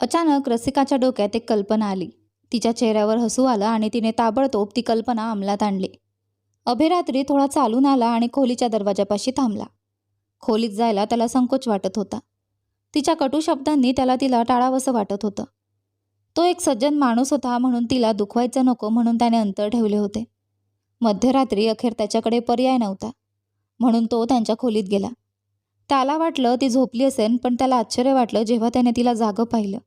अचानक रसिकाच्या डोक्यात एक कल्पना आली. तिच्या चेहऱ्यावर हसू आलं आणि तिने ताबडतोब ती कल्पना अंमलात आणली. अभिरात्री थोडा चालून आला आणि खोलीच्या दरवाजापाशी थांबला. खोलीत जायला त्याला संकोच वाटत होता. तिच्या कटू शब्दांनी त्याला तिला टाळावंसं वाटत होतं. तो एक सज्जन माणूस होता म्हणून तिला दुखवायचं नको म्हणून त्याने अंतर ठेवले होते. मध्यरात्री अखेर त्याच्याकडे पर्याय नव्हता. म्हणून तो त्यांच्या खोलीत गेला. त्याला वाटलं ती झोपली असेल पण त्याला आश्चर्य वाटलं जेव्हा त्याने तिला जागं पाहिलं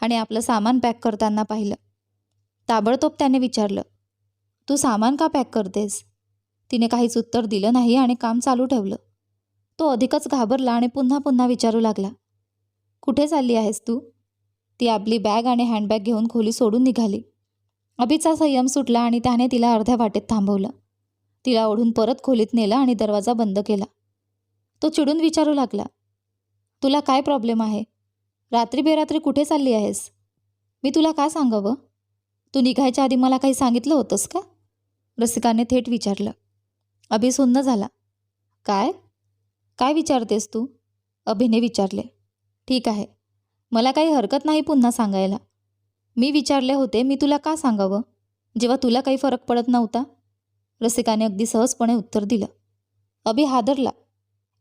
आणि आपलं सामान पॅक करताना पाहिलं. ताबडतोब त्याने विचारलं तू सामान का पॅक करतेस? तिने काहीच उत्तर दिलं नाही आणि काम चालू ठेवलं. तो अधिकच घाबरला आणि पुन्हा पुन्हा विचारू लागला कुठे चालली आहेस तू? ती आपली बॅग आणि हँडबॅग घेऊन खोली सोडून निघाली. अभिचा संयम सुटला आणि त्याने तिला अर्ध्या वाटेत थांबवलं. तिला ओढून परत खोलीत नेलं आणि दरवाजा बंद केला. तो चिडून विचारू लागला. तुला काय प्रॉब्लेम आहे? रात्री बेरात्री कुठे चालली आहेस? मी तुला का सांगावं? तू निघायच्या आधी मला काही सांगितलं होतंस का? रसिकाने थेट विचारलं. अभि सुन्न झाला. काय? काय विचारतेस तू? अभिने विचारले. ठीक आहे. मला काही हरकत नाही पुन्हा सांगायला. मी विचारले होते मी तुला का सांगावं? जेव्हा तुला काही फरक पडत नव्हता. रसिकाने अगदी सहजपणे उत्तर दिलं. अभि हादरला.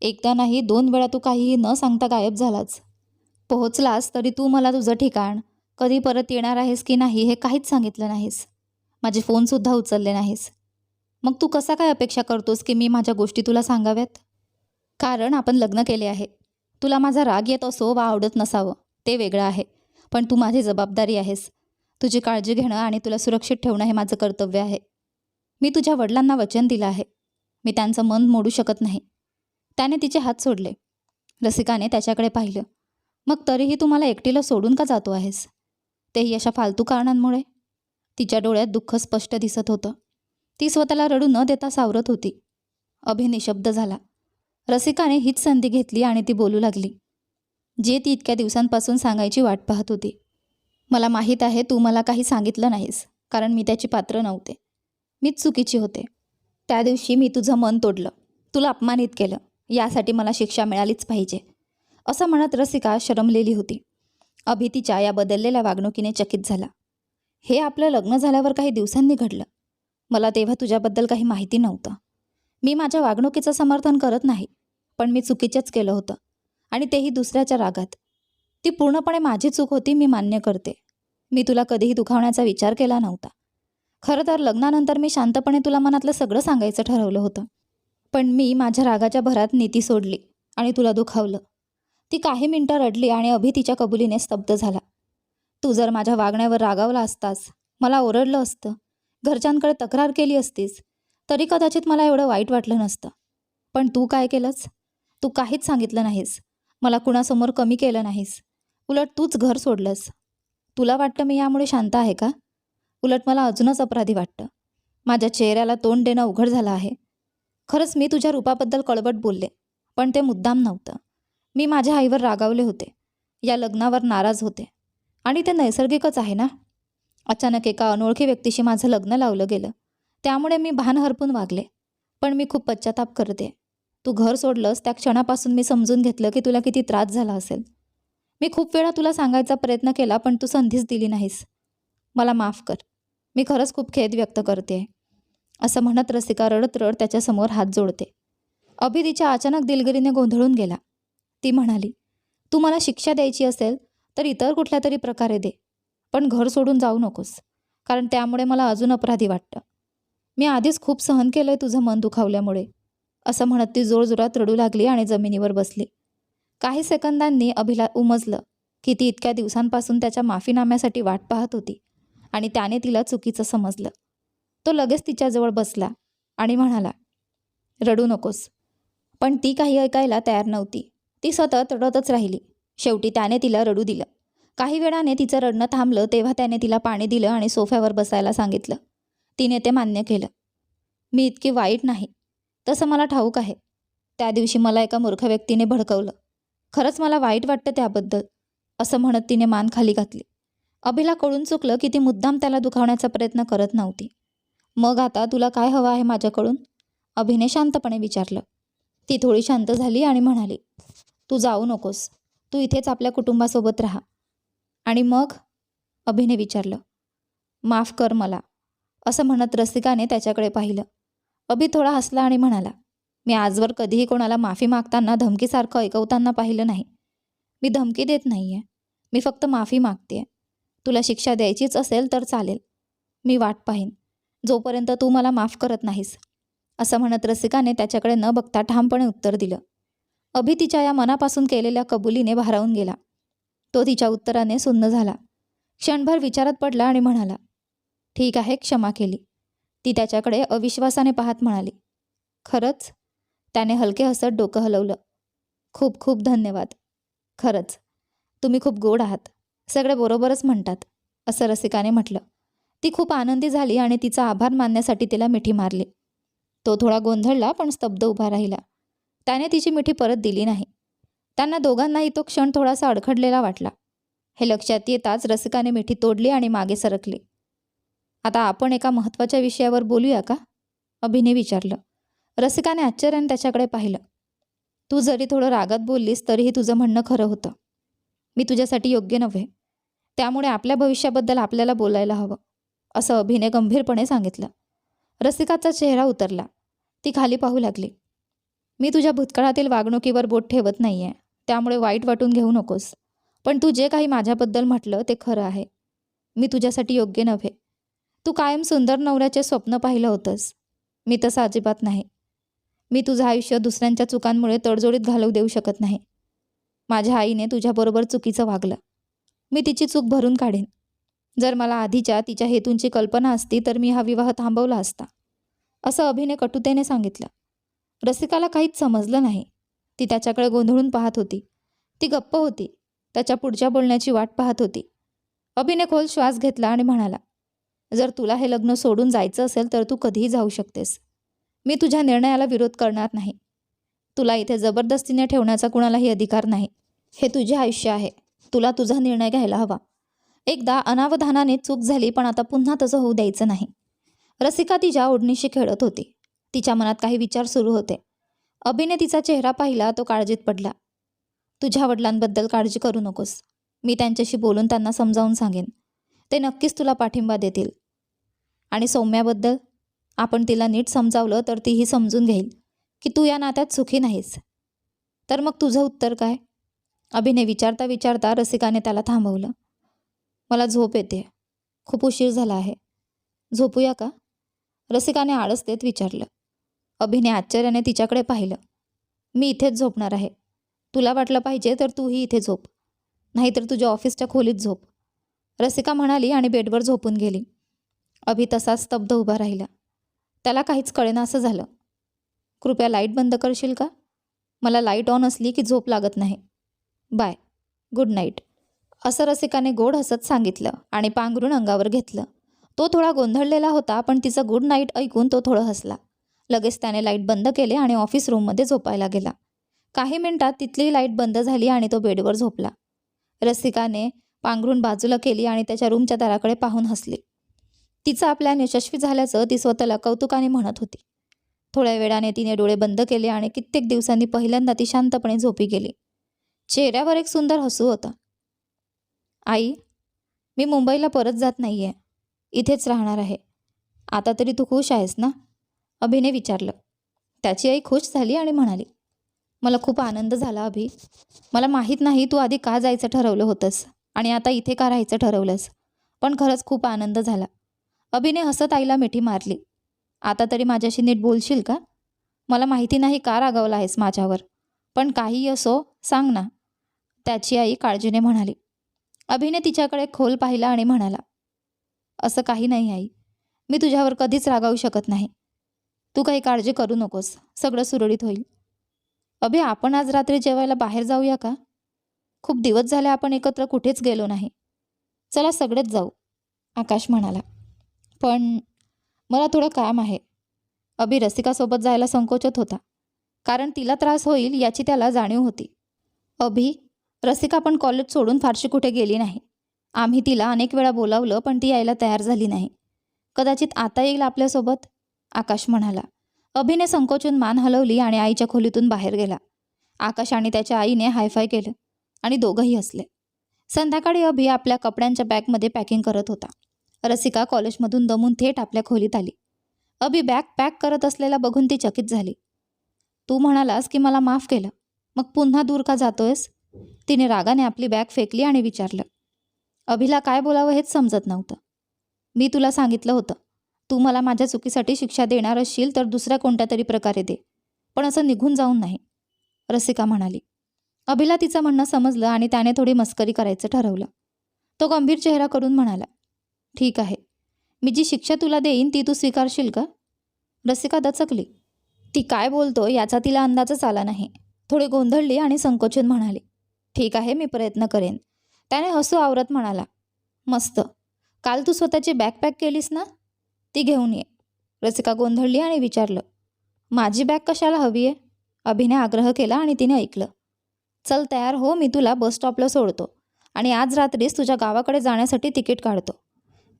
एकदा नाही दोन वेळा तू काहीही न सांगता गायब झालाच. पोहोचलास तरी तू मला तुझं ठिकाण. कधी परत येणार आहेस की नाही हे काहीच सांगितलं नाहीस. माझे फोनसुद्धा उचलले नाहीस. मग तू कसा काय अपेक्षा करतोस की मी माझ्या गोष्टी तुला सांगाव्यात? कारण आपण लग्न केले आहे. तुला माझा राग येत असो वा आवडत नसावं ते वेगळं आहे. पण तू माझी जबाबदारी आहेस. तुझी काळजी घेणं आणि तुला सुरक्षित ठेवणं हे माझं कर्तव्य आहे. मी तुझ्या वडिलांना वचन दिलं आहे. मी त्यांचं मन मोडू शकत नाही. त्याने तिचे हात सोडले. रसिकाने त्याच्याकडे पाहिलं. मग तरीही तू मला एकटीला सोडून का जातो आहेस? तेही अशा फालतू कारणांमुळे? तिच्या डोळ्यात दुःख स्पष्ट दिसत होतं. ती स्वतःला रडू न देता सावरत होती. अभि निशब्द झाला. रसिकाने हीच संधी घेतली आणि ती बोलू लागली. जे ती इतक्या दिवसांपासून सांगायची वाट पाहत होती. मला माहीत आहे तू मला काही सांगितलं नाहीस कारण मी त्याची पात्र नव्हते. मीच चुकीची होते. त्या दिवशी मी तुझं मन तोडलं. तुला अपमानित केलं. यासाठी मला शिक्षा मिळालीच पाहिजे. असं म्हणत रसिका शरमलेली होती. अभितीच्या या बदललेल्या वागणुकीने चकित झाला. हे आपलं लग्न झाल्यावर काही दिवसांनी घडलं. मला तेव्हा तुझ्याबद्दल काही माहिती नव्हतं. मी माझ्या वागणुकीचं समर्थन करत नाही पण मी चुकीचंच केलं होतं. आणि तेही दुसऱ्याच्या रागात. ती पूर्णपणे माझी चूक होती मी मान्य करते. मी तुला कधीही दुखावण्याचा विचार केला नव्हता. खरं तर लग्नानंतर मी शांतपणे तुला मनातलं सगळं सांगायचं ठरवलं होतं. पण मी माझ्या रागाच्या भरात नीती सोडली आणि तुला दुखावलं. ती काही मिनटं रडली आणि अभि तिच्या कबुलीने स्तब्ध झाला. तू जर माझ्या वागण्यावर रागावला असतास मला ओरडलं असतं घरच्यांकडे तक्रार केली असतीस तरी कदाचित मला एवढं वाईट वाटलं नसतं. पण तू काय केलंस? तू काहीच सांगितलं नाहीस. मला कुणासमोर कमी केलं नाहीस. उलट तूच घर सोडलंस. तुला वाटतं मी यामुळे शांत आहे का? उलट मला अजूनच अपराधी वाटतं. माझ्या चेहऱ्याला तोंड देणं उघड झालं आहे. खरंच मी तुझ्या रूपाबद्दल कळबट बोलले पण ते मुद्दाम नव्हतं. मी माझ्या आईवर रागावले होते. या लग्नावर नाराज होते. आणि ते नैसर्गिकच आहे ना? अचानक एका अनोळखी व्यक्तीशी माझं लग्न लावलं गेलं. त्यामुळे मी भान हरपून वागले. पण मी खूप पश्चाताप करते. तू घर सोडलंस त्या क्षणापासून मी समजून घेतलं की तुला किती त्रास झाला असेल. मी खूप वेळा तुला सांगायचा प्रयत्न केला पण तू संधीच दिली नाहीस. मला माफ कर. मी खरंच खूप खेद व्यक्त करते. असं म्हणत रसिका रडत रड त्याच्यासमोर हात जोडते. अभि तिच्या अचानक दिलगिरीने गोंधळून गेला. ती म्हणाली तू मला शिक्षा द्यायची असेल तर इतर कुठल्या तरी प्रकारे दे पण घर सोडून जाऊ नकोस कारण त्यामुळे मला अजून अपराधी वाटतं. मी आधीच खूप सहन केलं आहे तुझं मन दुखावल्यामुळे असं म्हणत ती जोरजोरात रडू लागली आणि जमिनीवर बसली. काही सेकंदांनी अभिला उमजलं की ती इतक्या दिवसांपासून त्याच्या माफीनाम्यासाठी वाट पाहत होती आणि त्याने तिला चुकीचं समजलं. तो लगेच तिच्याजवळ बसला आणि म्हणाला रडू नकोस. पण ती काही ऐकायला तयार नव्हती. ती सतत रडतच राहिली. शेवटी त्याने तिला रडू दिलं. काही वेळाने तिचं रडणं थांबलं तेव्हा त्याने तिला पाणी दिलं आणि सोफ्यावर बसायला सांगितलं. तिने ते मान्य केलं. मी इतकी वाईट नाही. तसं मला ठाऊक आहे. त्या दिवशी मला एका मूर्ख व्यक्तीने भडकवलं. खरंच मला वाईट वाटतं त्याबद्दल असं म्हणत तिने मान खाली घातली. अभिला कळून चुकलं की ती मुद्दाम त्याला दुखावण्याचा प्रयत्न करत नव्हती. मग आता तुला काय हवं आहे माझ्याकडून? अभिने शांतपणे विचारलं. ती थोडी शांत झाली आणि म्हणाली तू जाऊ नकोस. तू इथेच आपल्या कुटुंबासोबत राहा. आणि मग? अभिने विचारलं माफ कर मला. असं म्हणत रसिकाने त्याच्याकडे पाहिलं. अभि थोडा हसला आणि म्हणाला मी आजवर कधीही कोणाला माफी मागताना धमकीसारखं ऐकवताना पाहिलं नाही. मी धमकी देत नाही आहे मी फक्त माफी मागते तुला शिक्षा द्यायचीच असेल तर चालेल. मी वाट पाहीन. जोपर्यंत तू मला माफ करत नाहीस असं म्हणत रसिकाने त्याच्याकडे न बघता ठामपणे उत्तर दिलं. अभि तिच्या या मनापासून केलेल्या कबुलीने भारावून गेला. तो तिच्या उत्तराने सुन्न झाला. क्षणभर विचारात पडला आणि म्हणाला ठीक आहे क्षमा केली. ती त्याच्याकडे अविश्वासाने पाहत म्हणाली खरंच? त्याने हलके हसत डोकं हलवलं. खूप खूप धन्यवाद. खरंच? तुम्ही खूप गोड आहात. सगळे बरोबरच म्हणतात असं रसिकाने म्हटलं. ती खूप आनंदी झाली आणि तिचा आभार मानण्यासाठी तिला मिठी मारली. तो थोडा गोंधळला पण स्तब्ध उभा राहिला. त्याने तिची मिठी परत दिली नाही. त्यांना दोघांनाही तो क्षण थोडासा अडखडलेला वाटला. हे लक्षात येताच रसिकाने मिठी तोडली आणि मागे सरकली. आता आपण एका महत्त्वाच्या विषयावर बोलूया का? अभिने विचारलं. रसिकाने आश्चर्याने त्याच्याकडे पाहिलं. तू जरी थोडं रागात बोललीस तरीही तुझं म्हणणं खरं होतं. मी तुझ्यासाठी योग्य नव्हे. त्यामुळे आपल्या भविष्याबद्दल आपल्याला बोलायला हवं. असं अभिने गंभीरपणे सांगितलं. रसिकाचा चेहरा उतरला. ती खाली पाहू लागली. मी तुझ्या भूतकाळातील वागणुकीवर बोट ठेवत नाही आहे त्यामुळे वाईट वाटून घेऊ नकोस. पण तू जे काही माझ्याबद्दल म्हटलं ते खरं आहे. मी तुझ्यासाठी योग्य नव्हे. तू कायम सुंदर नवऱ्याचे स्वप्न पाहिलं होतंस. मी तसं अजिबात नाही. मी तुझं आयुष्य दुसऱ्यांच्या चुकांमुळे तडजोडीत घालवू देऊ शकत नाही. माझ्या आईने तुझ्याबरोबर चुकीचं वागलं. मी तिची चूक भरून काढेन. जर मला आधीच्या तिच्या हेतूंची कल्पना असती तर मी हा विवाह थांबवला असता. असं अभिने कटुतेने सांगितलं. रसिकाला काहीच समजलं नाही. ती त्याच्याकडे गोंधळून पाहत होती. ती गप्प होती. त्याच्या पुढच्या बोलण्याची वाट पाहत होती. अभिने खोल श्वास घेतला आणि म्हणाला जर तुला हे लग्न सोडून जायचं असेल तर तू कधीही जाऊ शकतेस. मी तुझ्या निर्णयाला विरोध करणार नाही. तुला इथे जबरदस्तीने ठेवण्याचा कुणालाही अधिकार नाही. हे तुझे आयुष्य आहे. तुला तुझा निर्णय घ्यायला हवा. एकदा अनावधानाने चूक झाली पण आता पुन्हा तसं होऊ द्यायचं नाही. रसिका तिच्या ओढणीशी खेळत होती. तिच्या मनात काही विचार सुरू होते. अभिने तिचा चेहरा पाहिला तो काळजीत पडला. तुझ्या वडिलांबद्दल काळजी करू नकोस. मी त्यांच्याशी बोलून त्यांना समजावून सांगेन. ते नक्कीच तुला पाठिंबा देतील. आणि सौम्याबद्दल? आपण तिला नीट समजावलं तर तीही समजून घेईल की तू या नात्यात सुखी नाहीस. तर मग तुझं उत्तर काय? अभिने विचारता विचारता रसिकाने त्याला थांबवलं. मला झोप येते. खूप उशीर झाला आहे. झोपूया का? रसिकाने आळस देत विचारलं. अभिने आश्चर्याने तिच्याकडे पाहिलं. मी इथेच झोपणार आहे. तुला वाटलं पाहिजे तर तूही इथे झोप. नाहीतर तुझ्या ऑफिसच्या खोलीत झोप. रसिका म्हणाली आणि बेडवर झोपून गेली. अभि तसा स्तब्ध उभा राहिला. त्याला काहीच कळेना असं झालं. कृपया लाइट बंद करशील का? मला लाइट ऑन असली की झोप लागत नाही. बाय. Good night. असं रसिकाने गोड हसत सांगितलं आणि पांघरून अंगावर घेतलं. तो थोडा गोंधळलेला होता पण तिचं गुड नाईट ऐकून तो थोडं हसला. लगेच त्याने लाइट बंद केले आणि ऑफिस रूममध्ये झोपायला गेला. काही मिनिटात तिथली लाइट बंद झाली आणि तो बेडवर झोपला. रसिकाने पांघरून बाजूला केली आणि त्याच्या रूमच्या दाराकडे पाहून हसली. तिचं आपल्या यशस्वी झाल्याचं ती स्वतःला कौतुकाने म्हणत होती. थोड्या वेळाने तिने डोळे बंद केले आणि कित्येक दिवसांनी पहिल्यांदा ती शांतपणे झोपी गेली. चेहऱ्यावर एक सुंदर हसू होता. आई मी मुंबईला परत जात नाही आहे इथेच राहणार आहे. आता तरी तू खुश आहेस ना? अभिने विचारलं. त्याची आई खुश झाली आणि म्हणाली मला खूप आनंद झाला अभि. मला माहीत नाही तू आधी का जायचं ठरवलं होतंस आणि आता इथे का राहायचं ठरवलंस. पण खरंच खूप आनंद झाला. अभिने हसत आईला मिठी मारली आता तरी माझ्याशी नीट बोलशील का? मला माहिती नाही का रागावला आहेस माझ्यावर. पण काही असो सांग ना. त्याची आई काळजीने म्हणाली अभिने तिच्याकडे खोल पाहिला आणि म्हणाला असं काही नाही आई. मी तुझ्यावर कधीच रागावू शकत नाही. तू काही काळजी करू नकोस. सगळं सुरळीत होईल. अभि आपण आज रात्री जेवायला बाहेर जाऊया का? खूप दिवस झाले आपण एकत्र कुठेच गेलो नाही. चला सगळेच जाऊ आकाश म्हणाला. पण मला थोडं काम आहे. अभि रसिकासोबत जायला संकोचत होता कारण तिला त्रास होईल याची त्याला जाणीव होती. अभि रसिका पण कॉलेज सोडून फारशी कुठे गेली नाही. आम्ही तिला अनेक वेळा बोलावलं पण ती यायला तयार झाली नाही. कदाचित आता येईल आपल्यासोबत? आकाश म्हणाला. अभिने संकोचून मान हलवली आणि आईच्या खोलीतून बाहेर गेला. आकाश आणि त्याच्या आईने हायफाय केलं आणि दोघंही हसले. संध्याकाळी अभि आपल्या कपड्यांच्या बॅगमध्ये पॅकिंग करत होता. रसिका कॉलेजमधून दमून थेट आपल्या खोलीत आली. अभि बॅग पॅक करत असलेला बघून ती चकित झाली. तू म्हणालास की मला माफ केलं. मग पुन्हा दूर का जातोयस? तिने रागाने आपली बॅग फेकली आणि विचारलं अभिला काय बोलावं हेच समजत नव्हतं. मी तुला सांगितलं होतं तू मला माझ्या चुकीसाठी शिक्षा देणार असशील तर दुसऱ्या कोणत्या तरी प्रकारे दे पण असं निघून जाऊन नाही रसिका म्हणाली. अभिला तिचं म्हणणं समजलं आणि त्याने थोडी मस्करी करायचं ठरवलं. तो गंभीर चेहरा करून म्हणाला ठीक आहे मी जी शिक्षा तुला देईन ती तू स्वीकारशील का? रसिका दचकली ती काय बोलतो याचा तिला अंदाजच आला नाही. थोडी गोंधळली आणि संकोचून म्हणाली ठीक आहे मी प्रयत्न करेन. त्याने हसू आवरत म्हणाला मस्त. काल तू स्वतःची बॅग पॅक केलीस ना? ती घेऊन ये. रसिका गोंधळली आणि विचारलं माझी बॅग कशाला हवी आहे? अभिने आग्रह केला आणि तिने ऐकलं चल तयार हो मी तुला बस स्टॉपला सोडतो आणि आज रात्रीच तुझ्या गावाकडे जाण्यासाठी तिकीट काढतो.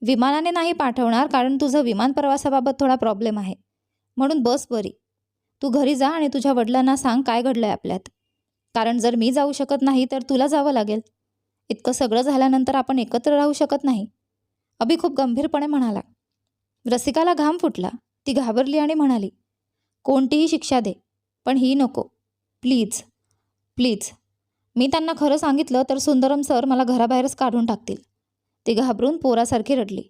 विमानाने नाही पाठवणार कारण तुझं विमान प्रवासाबाबत थोडा प्रॉब्लेम आहे. म्हणून बस बरी. तू घरी जा आणि तुझ्या वडिलांना सांग काय घडलं आहे आपल्यात. कारण जर मी जाऊ शकत नाही तर तुला जावं लागेल. इतकं सगळं झाल्यानंतर आपण एकत्र राहू शकत नाही. अभि खूप गंभीरपणे म्हणाला. रसिकाला घाम फुटला. ती घाबरली आणि म्हणाली कोणतीही शिक्षा दे पण ही नको. Please please. मी त्यांना खरं सांगितलं तर सुंदरम सर मला घराबाहेरच काढून टाकतील. ती घाबरून पोरासारखी रडली.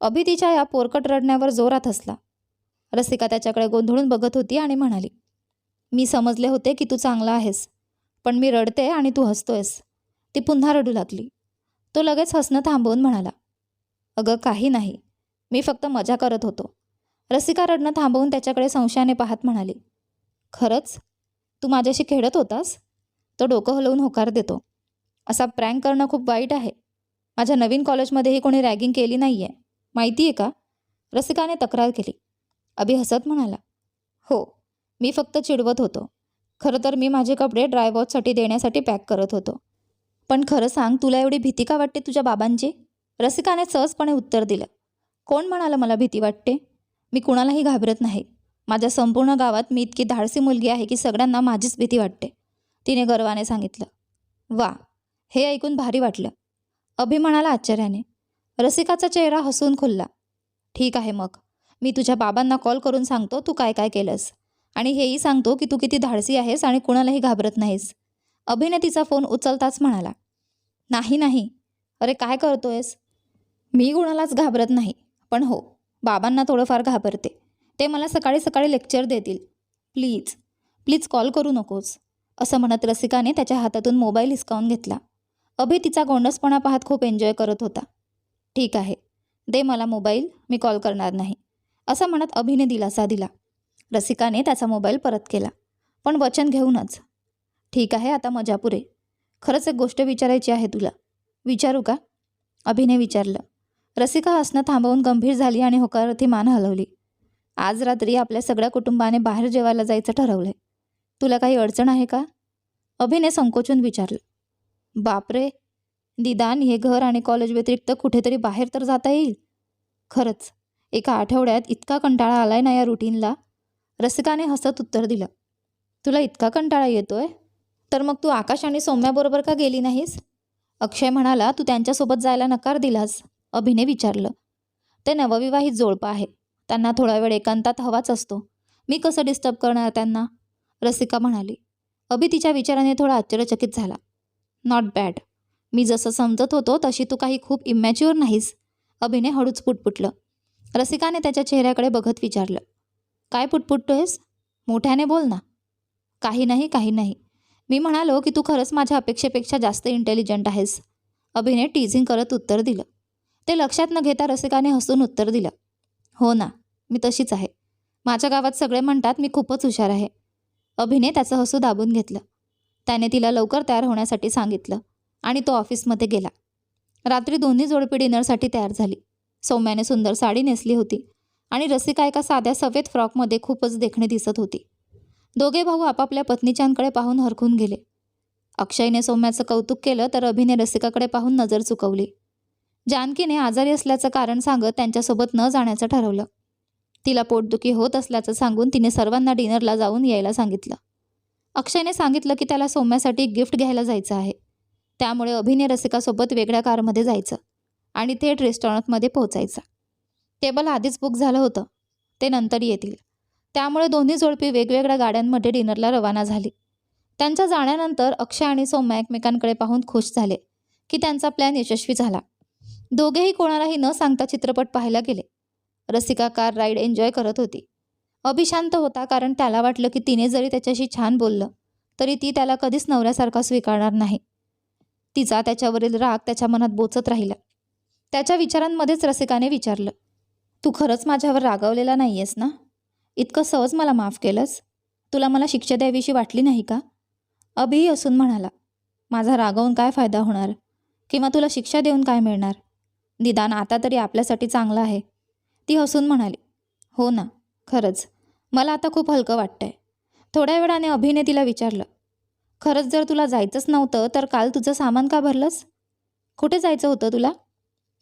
अभि तिच्या या पोरकट रडण्यावर जोरात हसला. रसिका त्याच्याकडे गोंधळून बघत होती आणि म्हणाली मी समजले होते की तू चांगला आहेस. पण मी रडते आणि तू हसतोयस. ती पुन्हा रडू लागली. तो लगेच हसणं थांबवून म्हणाला अगं काही नाही. मी फक्त मजा करत होतो. रसिका रडणं थांबवून त्याच्याकडे संशयाने पाहत म्हणाली खरंच? तू माझ्याशी खेळत होतास? तो डोकं हलवून होकार देतो. असा प्रँक करणं खूप वाईट आहे. माझ्या नवीन कॉलेजमध्येही कोणी रॅगिंग केली नाही आहे माहिती आहे का? रसिकाने तक्रार केली. अभि हसत म्हणाला हो. मी फक्त चिडवत होतो. खरं तर मी माझे कपडे ड्रायवॉचसाठी देण्यासाठी पॅक करत होतो. पण खरं सांग तुला एवढी भीती का वाटते तुझ्या बाबांची? रसिकाने सहजपणे उत्तर दिलं. कोण म्हणालं मला भीती वाटते? मी कुणालाही घाबरत नाही. माझ्या संपूर्ण गावात मी इतकी धाडसी मुलगी आहे की सगळ्यांना माझीच भीती वाटते तिने गर्वाने सांगितलं. वा हे ऐकून भारी वाटलं. अभि म्हणाला आश्चर्याने. रसिकाचा चेहरा हसून खुलला. ठीक आहे मग. मी तुझ्या बाबांना कॉल करून सांगतो तू काय काय केलंस. आणि हेही सांगतो की तू किती धाडसी आहेस आणि कुणालाही घाबरत नाहीस. अभिने तिचा फोन उचलताच म्हणाला नाही नाही. अरे काय करतोयस? मी कुणालाच घाबरत नाही. पण हो बाबांना थोडंफार घाबरते. ते मला सकाळी सकाळी लेक्चर देतील. प्लीज प्लीज कॉल करू नकोस. असं म्हणत रसिकाने त्याच्या हातातून मोबाईल हिसकावून घेतला. अभि तिचा गोंडसपणा पाहत खूप एन्जॉय करत होता. ठीक आहे. दे मला मोबाईल. मी कॉल करणार नाही. असं म्हणत अभिने दिलासा दिला. रसिकाने त्याचा मोबाईल परत केला. पण वचन घेऊनच. ठीक आहे आता मजा पुरे. खरंच एक गोष्ट विचारायची आहे तुला. विचारू का? अभिने विचारलं. रसिका हसणं थांबवून गंभीर झाली आणि होकारार्थी मान हलवली. आज रात्री आपल्या सगळ्या कुटुंबाने बाहेर जेवायला जायचं ठरवलंय. तुला काही अडचण आहे का? अभिने संकोचून विचारलं. बापरे! निदान हे घर आणि कॉलेज व्यतिरिक्त कुठेतरी बाहेर तर जाता येईल? खरंच एका आठवड्यात इतका कंटाळा आलाय ना या रुटीनला रसिकाने हसत उत्तर दिलं. तुला इतका कंटाळा येतोय? तर मग तू आकाश आणि सौम्याबरोबर का गेली नाहीस? अक्षय म्हणाला तू त्यांच्यासोबत जायला नकार दिलास अभिने विचारलं. ते नवविवाहित जोडपं आहे त्यांना थोडा वेळ एकांतात हवाच असतो. मी कसं डिस्टर्ब करणार त्यांना? रसिका म्हणाली. अभि तिच्या विचाराने थोडा आश्चर्यचकित झाला. नॉट बॅड मी जसं समजत होतो तशी तू काही खूप इमॅच्युअर नाहीस अभिने हळूच पुटपुटलं. रसिकाने त्याच्या चेहऱ्याकडे बघत विचारलं. काय पुटपुटतोयस? मोठ्याने बोल ना. काही नाही काही नाही. मी म्हणालो की तू खरंच माझ्या अपेक्षेपेक्षा जास्त इंटेलिजंट आहेस. अभिने टीझिंग करत उत्तर दिलं. ते लक्षात न घेता रसिकाने हसून उत्तर दिलं. हो ना मी तशीच आहे. माझ्या गावात सगळे म्हणतात मी खूपच हुशार आहे. अभिने त्याचं हसू दाबून घेतलं. त्याने तिला लवकर तयार होण्यासाठी सांगितलं आणि तो ऑफिसमध्ये गेला. रात्री दोन्ही जोडपी डिनरसाठी तयार झाली. सौम्याने सुंदर साडी नेसली होती. आणि रसिका एका साध्या सफेद फ्रॉकमध्ये खूपच देखणे दिसत होती. दोघे भाऊ आपापल्या पत्नीच्यांकडे पाहून हरखून गेले. अक्षयने सौम्याचं कौतुक केलं तर अभिने रसिकाकडे पाहून नजर चुकवली. जानकीने आजारी असल्याचं कारण सांगत त्यांच्यासोबत न जाण्याचं ठरवलं. तिला पोटदुखी होत असल्याचं सांगून तिने सर्वांना डिनरला जाऊन यायला सांगितलं. अक्षयने सांगितलं की त्याला सौम्यासाठी गिफ्ट घ्यायला जायचं आहे. त्यामुळे अभिने रसिकासोबत वेगळ्या कारमध्ये जायचं आणि थेट रेस्टॉरंटमध्ये पोहोचायचं. टेबल आधीच बुक झालं होतं. ते नंतर येतील. त्यामुळे दोन्ही जोडपी वेगवेगळ्या गाड्यांमध्ये डिनरला रवाना झाली. त्यांच्या जाण्यानंतर अक्षय आणि सौम्या एकमेकांकडे पाहून खुश झाले की त्यांचा प्लॅन यशस्वी झाला. दोघेही कोणालाही न सांगता चित्रपट पाहायला गेले. रसिका कार राईड एन्जॉय करत होती. अभिशांत होता कारण त्याला वाटलं की तिने जरी त्याच्याशी छान बोललं तरी ती त्याला कधीच नवऱ्यासारखा स्वीकारणार नाही. तिचा त्याच्यावरील राग त्याच्या मनात बोचत राहिला. त्याच्या विचारांमध्येच रसिकाने विचारलं तू खरंच माझ्यावर रागावलेला नाही आहेस ना? इतकं सहज मला माफ केलंस? तुला मला शिक्षा द्यावीशी वाटली नाही का? अभिही असून म्हणाला माझा रागावून काय फायदा होणार? किंवा तुला शिक्षा देऊन काय मिळणार? निदान आता तरी आपल्यासाठी चांगलं आहे. ती हसून म्हणाली हो ना खरंच. मला आता खूप हलकं वाटतंय. थोड्या वेळाने अभिने तिला विचारलं खरंच जर तुला जायचंच नव्हतं तर काल तुझं सामान का भरलंस? कुठे जायचं होतं तुला?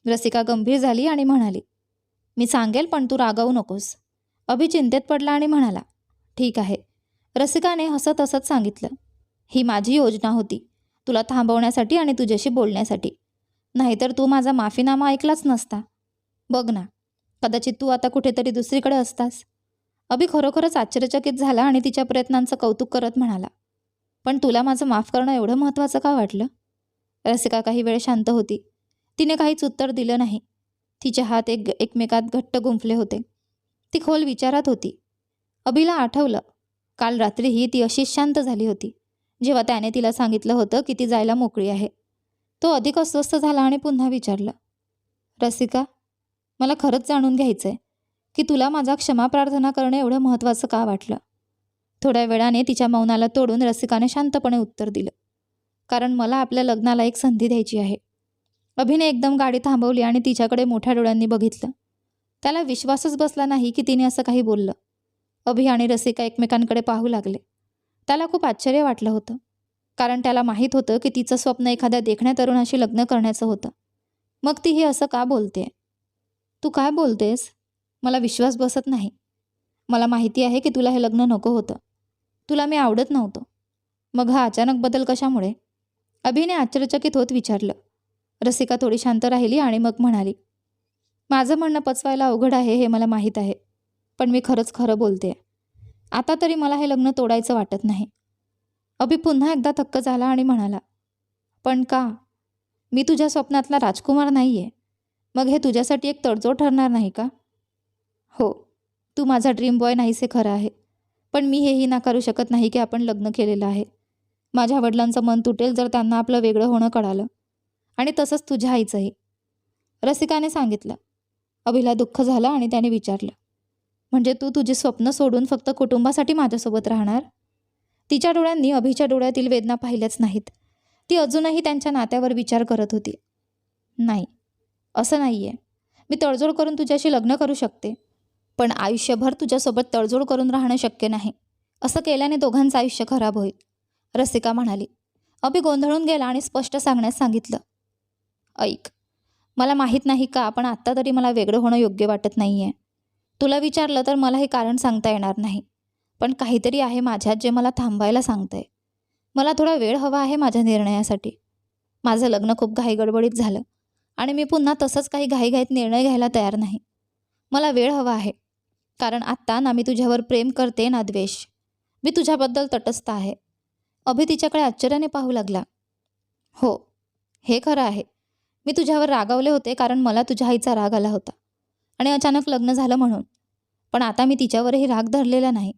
रसिका गंभीर झाली आणि म्हणाली मी सांगेल पण तू रागावू नकोस. अभि चिंतेत पडला आणि म्हणाला ठीक आहे. रसिकाने हसत हसत सांगितलं ही माझी योजना होती. तुला थांबवण्यासाठी आणि तुझ्याशी बोलण्यासाठी. नाहीतर तू माझा माफीनामा ऐकलाच नसता. बघ ना कदाचित तू आता कुठेतरी दुसरीकडे असतास. अभि खरोखरच आश्चर्यचकित झाला आणि तिच्या प्रयत्नांचं कौतुक करत म्हणाला पण तुला माझं माफ करणं एवढं महत्त्वाचं का वाटलं? रसिका काही वेळ शांत होती. तिने काहीच उत्तर दिलं नाही. तिचे हात एक एकमेकात घट्ट गुंफले होते. ती खोल विचारात होती. अभिला आठवलं. काल रात्रीही ती अशीच शांत झाली होती. जेव्हा त्याने तिला सांगितलं होतं की ती जायला मोकळी आहे. तो अधिक अस्वस्थ झाला आणि पुन्हा विचारलं. रसिका मला खरंच जाणून घ्यायचं आहे की तुला माझा क्षमा प्रार्थना करणं एवढं महत्त्वाचं का वाटलं? थोड्या वेळाने तिच्या मौनाला तोडून रसिकाने शांतपणे उत्तर दिलं. कारण मला आपल्या लग्नाला एक संधी द्यायची आहे. अभिने एकदम गाडी थांबवली आणि तिच्याकडे मोठ्या डोळ्यांनी बघितलं. त्याला विश्वासच बसला नाही की तिने असं काही बोललं. अभि आणि रसिका एकमेकांकडे पाहू लागले. त्याला खूप आश्चर्य वाटलं होतं. कारण त्याला माहीत होतं की तिचं स्वप्न एखाद्या देखण्या तरुणाशी लग्न करण्याचं होतं. मग ती हे असं का बोलते तू काय बोलतेस? मला विश्वास बसत नाही. मला माहिती आहे की तुला हे लग्न नको होतं. तुला मी आवडत नव्हतं. मग हा अचानक बदल कशामुळे? अभिने आश्चर्यचकित होत विचारलं. रसिका थोडी शांत राहिली आणि मग म्हणाली माझं म्हणणं पचवायला अवघड आहे हे मला माहीत आहे पण मी खरंच खरं बोलते आता तरी मला हे लग्न तोडायचं वाटत नाही. अभि पुन्हा एकदा थक्क झाला आणि म्हणाला पण का? मी तुझ्या स्वप्नातला राजकुमार नाही आहे मग हे तुझ्यासाठी एक तडजोड ठरणार नाही का? हो तू माझा ड्रीम बॉय नाहीसे खरं आहे पण मी हेही नाकारू शकत नाही की आपण लग्न केलेलं आहे. माझ्या वडिलांचं मन तुटेल जर त्यांना आपलं वेगळं होणं कळालं. आणि तसंच तुझ्या आईचंही. रसिकाने सांगितलं. अभिला दुःख झालं आणि त्याने विचारलं. म्हणजे तू तुझी स्वप्न सोडून फक्त कुटुंबासाठी माझ्यासोबत राहणार? तिच्या डोळ्यांनी अभिच्या डोळ्यातील वेदना पाहिल्याच नाहीत. ती अजूनही त्यांच्या नात्यावर विचार करत होती. नाही असं नाही आहे मी तडजोड करून तुझ्याशी लग्न करू शकते. पण आयुष्यभर तुझ्यासोबत तडजोड करून राहणं शक्य नाही. असं केल्याने दोघांचं आयुष्य खराब होईल. रसिका म्हणाली. अभि गोंधळून गेला आणि स्पष्ट सांगण्यास सांगितलं. ऐक. मला माहीत नाही का पण आत्ता तरी मला वेगळं होणं योग्य वाटत नाही आहे तुला विचारलं तर मला हे कारण सांगता येणार नाही. पण काहीतरी आहे माझ्यात जे मला थांबायला सांगतंय. मला थोडा वेळ हवा आहे माझ्या निर्णयासाठी. माझं लग्न खूप घाईगडबडीत झालं आणि मी पुन्हा तसंच काही घाईघाईत निर्णय घ्यायला तयार नाही. मला वेळ हवा आहे. कारण आत्ता ना मी तुझ्यावर प्रेम करते ना द्वेष. मी तुझ्याबद्दल तटस्थ आहे. अभि तिच्याकडे आश्चर्याने पाहू लागला. हो हे खरं आहे. मी तुझ्यावर रागावले होते कारण मला तुझ्या आईचा राग आला होता आणि अचानक लग्न झालं म्हणून. पण आता मी तिच्यावरही राग धरलेला नाही.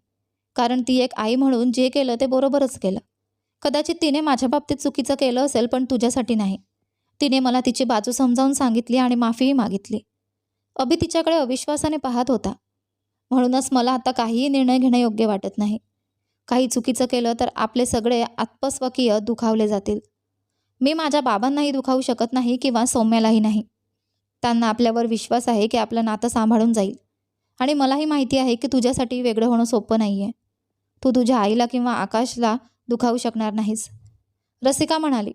कारण ती एक आई म्हणून जे केलं ते बरोबरच केलं. कदाचित तिने माझ्या बाबतीत चुकीचं केलं असेल पण तुझ्यासाठी नाही. तिने मला तिची बाजू समजावून सांगितली आणि माफीही मागितली. अभि तिच्याकडे अविश्वासाने पाहत होता. म्हणूनच मला आता काहीही निर्णय घेणं योग्य वाटत नाही. काही चुकीचं केलं तर आपले सगळे आत्मस्वकीय दुखावले जातील. मी माझ्या बाबांनाही दुखावू शकत नाही किंवा सौम्यालाही नाही. त्यांना आपल्यावर विश्वास आहे की आपलं नातं सांभाळून जाईल. आणि मलाही माहिती आहे की तुझ्यासाठी वेगळं होणं सोपं नाही आहे तू तुझ्या आईला किंवा आकाशला दुखावू शकणार नाहीस. रसिका म्हणाली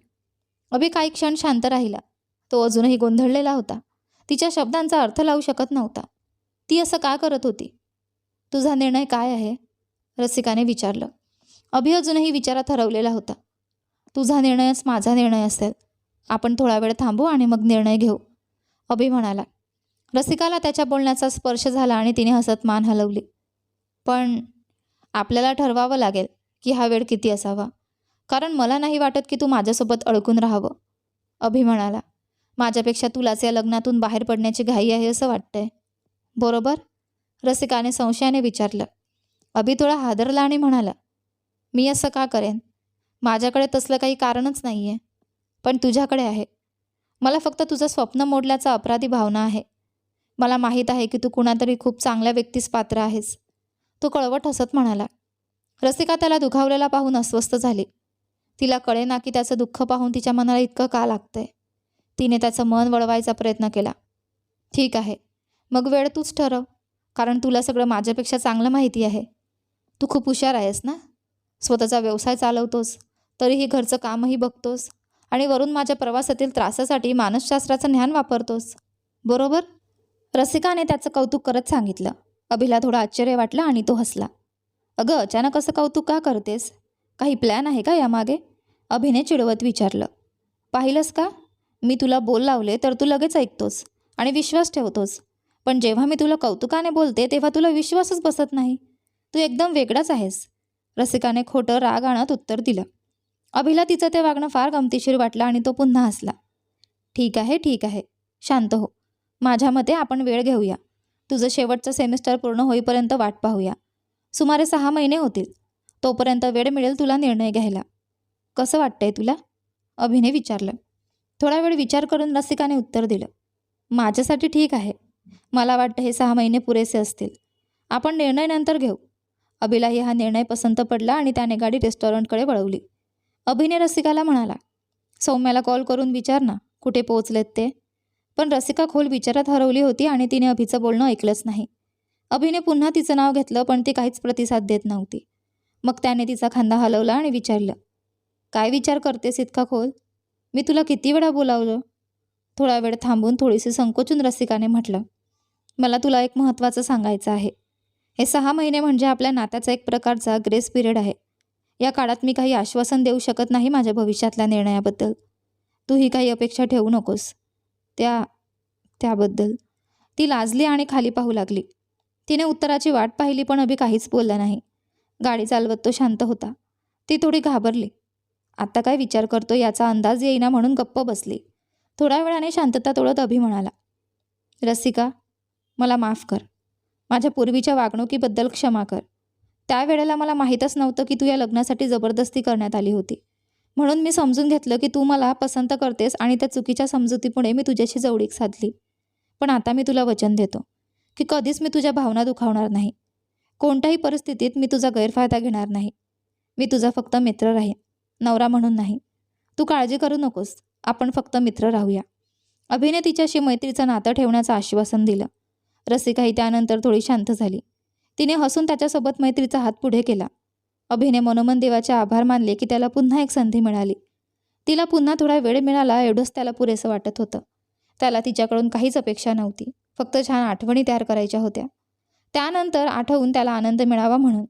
अभि काही क्षण शांत राहिला. तो अजूनही गोंधळलेला होता. तिच्या शब्दांचा अर्थ लावू शकत नव्हता. ती असं का करत होती? तुझा निर्णय काय आहे? रसिकाने विचारलं. अभि अजूनही विचारात हरवलेला होता. तुझा निर्णयच माझा निर्णय असेल. आपण थोडा वेळ थांबू आणि मग निर्णय घेऊ. अभि म्हणाला. रसिकाला त्याच्या बोलण्याचा स्पर्श झाला आणि तिने हसत मान हलवली. पण आपल्याला ठरवावं लागेल की हा वेळ किती असावा. कारण मला नाही वाटत की तू माझ्यासोबत अडकून राहावं. अभि म्हणाला. माझ्यापेक्षा तुलाच या लग्नातून बाहेर पडण्याची घाई आहे असं वाटतंय. बरोबर? रसिकाने संशयाने विचारलं. अभि थोडा हादरला आणि म्हणाला. मी असं का करेन? माझ्याकडे तसलं काही कारणच नाही आहे पण तुझ्याकडे आहे. मला फक्त तुझं स्वप्न मोडल्याचा अपराधी भावना आहे. मला माहीत आहे की तू कुणातरी खूप चांगल्या व्यक्तीस पात्र आहेस. तो कळवट हसत म्हणाला. रसिका त्याला दुखावलेला पाहून अस्वस्थ झाली. तिला कळेना की त्याचं दुःख पाहून तिच्या मनाला इतकं का लागतंय? तिने त्याचं मन वळवायचा प्रयत्न केला. ठीक आहे. मग वेळ तूच ठरव. कारण तुला सगळं माझ्यापेक्षा चांगलं माहिती आहे. तू खूप हुशार आहेस ना? स्वतःचा व्यवसाय चालवतोस तरीही घरचं कामही बघतोस आणि वरून माझ्या प्रवासातील त्रासासाठी मानसशास्त्राचं ज्ञान वापरतोस. बरोबर? रसिकाने त्याचं कौतुक करत सांगितलं. अभिला थोडं आश्चर्य वाटलं आणि तो हसला. अगं अचानक असं कौतुक का करतेस? काही प्लॅन आहे का यामागे? अभिने चिडवत विचारलं. पाहिलंस का? मी तुला बोल लावले तर तू लगेच ऐकतोस आणि विश्वास ठेवतोस. पण जेव्हा मी तुला कौतुकाने बोलते तेव्हा तुला विश्वासच बसत नाही. तू एकदम वेगळाच आहेस. रसिकाने खोटं राग आणत उत्तर दिलं. अभिला तिचं ते वागणं फार गमतीशीर वाटलं आणि तो पुन्हा हसला. ठीक आहे ठीक आहे. शांत हो. माझ्या मते आपण वेळ घेऊया. तुझं शेवटचं सेमिस्टर पूर्ण होईपर्यंत वाट पाहूया. सुमारे सहा महिने होतील. तोपर्यंत वेळ मिळेल तुला निर्णय घ्यायला. कसं वाटतंय तुला? अभिने विचारलं. थोडा वेळ विचार करून रसिकाने उत्तर दिलं. माझ्यासाठी ठीक आहे. मला वाटतं हे सहा महिने पुरेसे असतील. आपण निर्णय नंतर घेऊ. अभिलाही हा निर्णय पसंत पडला आणि त्याने गाडी रेस्टॉरंटकडे वळवली. अभिने रसिकाला म्हणाला सौम्याला कॉल करून विचार ना कुठे पोहोचलेत ते. पण रसिका खोल विचारात हरवली होती आणि तिने अभिचं बोलणं ऐकलंच नाही. अभिने पुन्हा तिचं नाव घेतलं पण ती काहीच प्रतिसाद देत नव्हती. मग त्याने तिचा खांदा हलवला आणि विचारलं काय विचार करतेस इतका खोल? मी तुला किती वेळा बोलावलं? थोडा वेळ थांबून थोडीशी संकोचून रसिकाने म्हटलं मला तुला एक महत्त्वाचं सांगायचं आहे. हे सहा महिने म्हणजे आपल्या नात्याचा एक प्रकारचा ग्रेस पिरियड आहे. या काळात मी काही आश्वासन देऊ शकत नाही माझ्या भविष्यातल्या निर्णयाबद्दल. तू ही काही अपेक्षा ठेवू नकोस. त्या त्याबद्दल. ती लाजली आणि खाली पाहू लागली. तिने उत्तराची वाट पाहिली पण अभि काहीच बोलला नाही. गाडी चालवत तो शांत होता. ती थोडी घाबरली. आता काय विचार करतो याचा अंदाज येईना म्हणून गप्प बसली. थोड्या वेळाने शांतता तोडत अभि म्हणाला रसिका मला माफ कर. माझ्या पूर्वीच्या वागणुकीबद्दल क्षमा कर. त्यावेळेला मला माहीतच नव्हतं की तू या लग्नासाठी जबरदस्ती करण्यात आली होती. म्हणून मी समजून घेतलं की तू मला पसंत करतेस आणि त्या चुकीच्या समजुतीपुढे मी तुझ्याशी जवळीक साधली. पण आता मी तुला वचन देतो की कधीच मी तुझ्या भावना दुखावणार नाही. कोणत्याही परिस्थितीत मी तुझा गैरफायदा घेणार नाही. मी तुझा फक्त मित्र राहीन नवरा म्हणून नाही. तू काळजी करू नकोस आपण फक्त मित्र राहूया. अभिनेतीच्याशी मैत्रीचं नातं ठेवण्याचं आश्वासन दिलं. रसिकाही त्यानंतर थोडी शांत झाली. तिने हसून त्याच्यासोबत मैत्रीचा हात पुढे केला. अभिने मनोमन देवाचे आभार मानले की त्याला पुन्हा एक संधी मिळाली. तिला पुन्हा थोडा वेळ मिळाला एवढंच त्याला पुरेसं वाटत होतं. त्याला तिच्याकडून काहीच अपेक्षा नव्हती. फक्त छान आठवणी तयार करायच्या होत्या. त्यानंतर आठवून त्याला आनंद मिळावा म्हणून.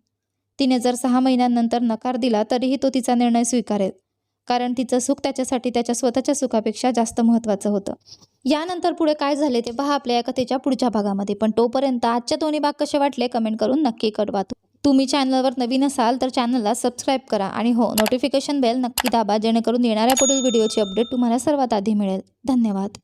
तिने जर सहा महिन्यांनंतर नकार दिला तरीही तो तिचा निर्णय स्वीकारेल. कारण तिचं सुख त्याच्यासाठी त्याच्या स्वतःच्या सुखापेक्षा जास्त महत्त्वाचं होतं. यानंतर पुढे काय झाले ते पहा आपल्या या कथेच्या पुढच्या भागामध्ये. पण तोपर्यंत आजच्या दोन्ही भाग कसे वाटले कमेंट करून नक्की कळवा. तुम्ही चॅनलवर नवीन असाल तर चॅनलला सबस्क्राईब करा आणि हो नोटिफिकेशन बेल नक्की दाबा जेणेकरून येणाऱ्या पुढील व्हिडिओची अपडेट तुम्हाला सर्वात आधी मिळेल. धन्यवाद.